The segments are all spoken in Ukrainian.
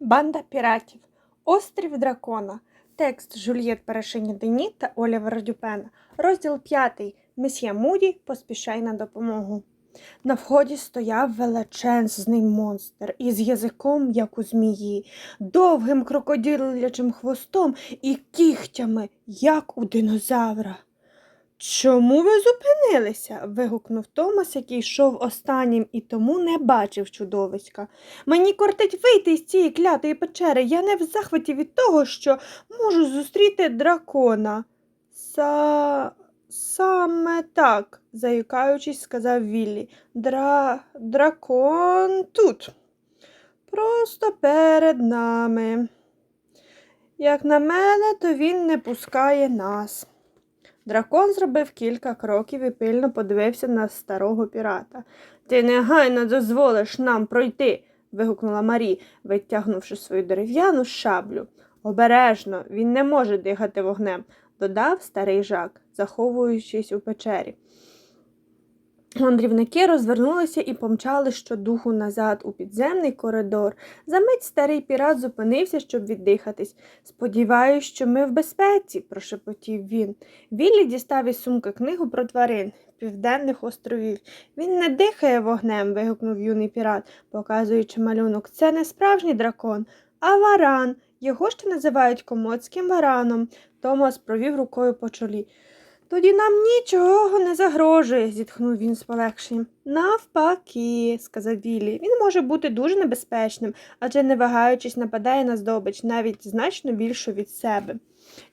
Банда піратів. Острів дракона. Текст Жульєт Парашині Дені та Олівера Дюпена. Розділ 5. Месьє Муді поспішай на допомогу. На вході стояв величезний монстр із язиком, як у змії, довгим крокодилячим хвостом і кігтями, як у динозавра. Чому ви зупинилися? вигукнув Томас, який йшов останнім і тому не бачив чудовиська. Мені кортить вийти із цієї клятої печери. Я не в захваті від того, що можу зустріти дракона. Са... Саме так, заїкаючись, сказав Віллі. Дра... Дракон тут. Просто перед нами. Як на мене, то він не пускає нас. Дракон зробив кілька кроків і пильно подивився на старого пірата. Ти негайно дозволиш нам пройти. вигукнула Марі, витягнувши свою дерев'яну шаблю. Обережно, він не може дихати вогнем, додав старий жак, заховуючись у печері. Мандрівники розвернулися і помчали щодуху назад у підземний коридор. Замить старий пірат зупинився, щоб віддихатись. Сподіваюсь, що ми в безпеці, прошепотів він. Віллі дістав із сумки книгу про тварин південних островів. Він не дихає вогнем, вигукнув юний пірат, показуючи малюнок. Це не справжній дракон, а варан. Його ще називають комодським вараном. Томас провів рукою по чолі. Тоді нам нічого не загрожує, зітхнув він з полегшенням. Навпаки, сказав Віллі, він може бути дуже небезпечним, адже не вагаючись нападає на здобич, навіть значно більшу від себе.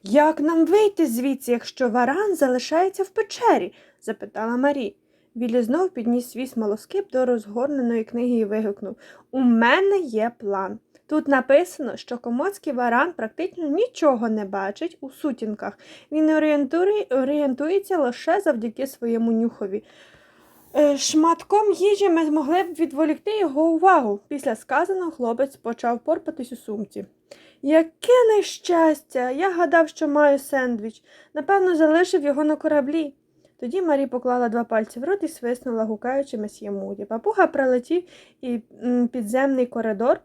Як нам вийти звідси, якщо варан залишається в печері? запитала Марі. Віллі знов підніс свій смолоскип до розгорненої книги і вигукнув У мене є план. Тут написано, що комодський варан практично нічого не бачить у сутінках. Він орієнтується лише завдяки своєму нюхові. Е, Шматком їжі ми змогли б відволікти його увагу. Після сказаного хлопець почав порпатись у сумці. Яке нещастя! Я гадав, що маю сендвіч. Напевно, залишив його на кораблі. Тоді Марі поклала два пальці в рот і свиснула, гукаючи месьє Муді. Папуга прилетів і підземний коридор.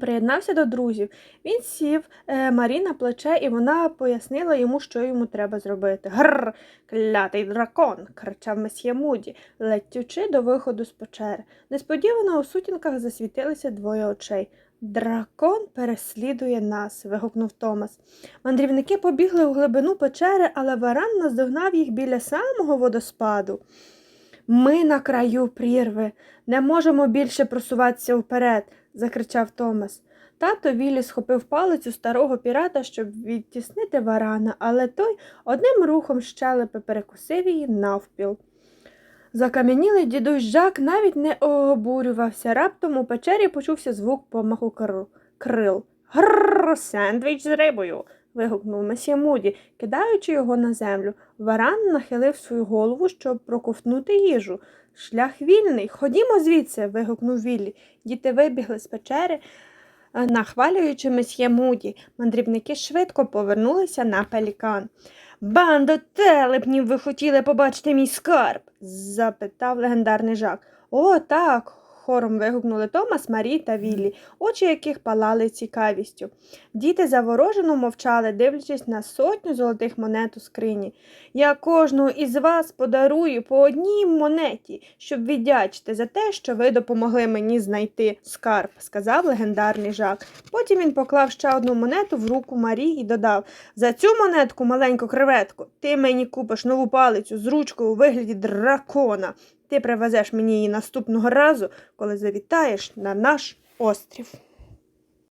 Приєднався до друзів. Він сів е, Марі на плече, і вона пояснила йому, що йому треба зробити. Грр, клятий дракон, кричав месьє Муді, летючи до виходу з печери. Несподівано у сутінках засвітилися двоє очей. Дракон переслідує нас, вигукнув Томас. Мандрівники побігли у глибину печери, але варан наздогнав їх біля самого водоспаду. Ми на краю прірви, не можемо більше просуватися вперед, закричав Томас. Тато Віллі схопив палицю старого пірата, щоб відтіснити варана, але той одним рухом щелепи перекусив її навпіл. Закам'янілий дідусь Жак навіть не обурювався. Раптом у печері почувся звук помаху крил. Грррр, сендвіч з рибою. Вигукнув месьє Муді, кидаючи його на землю. Варан нахилив свою голову, щоб проковтнути їжу. Шлях вільний. Ходімо звідси. вигукнув Віллі. Діти вибігли з печери, е, нахвалюючи месьє Муді. Мандрівники швидко повернулися на пелікан. Бандо телепнів, ви хотіли побачити мій скарб? запитав легендарний жак. О, так. Хором вигукнули Томас, Марі та Віллі, очі яких палали цікавістю. Діти заворожено мовчали, дивлячись на сотню золотих монет у скрині. Я кожного із вас подарую по одній монеті, щоб віддячити за те, що ви допомогли мені знайти скарб, сказав легендарний жак. Потім він поклав ще одну монету в руку Марі і додав За цю монетку, маленьку креветку, ти мені купиш нову палицю з ручкою у вигляді дракона. Ти привезеш мені її наступного разу, коли завітаєш на наш острів.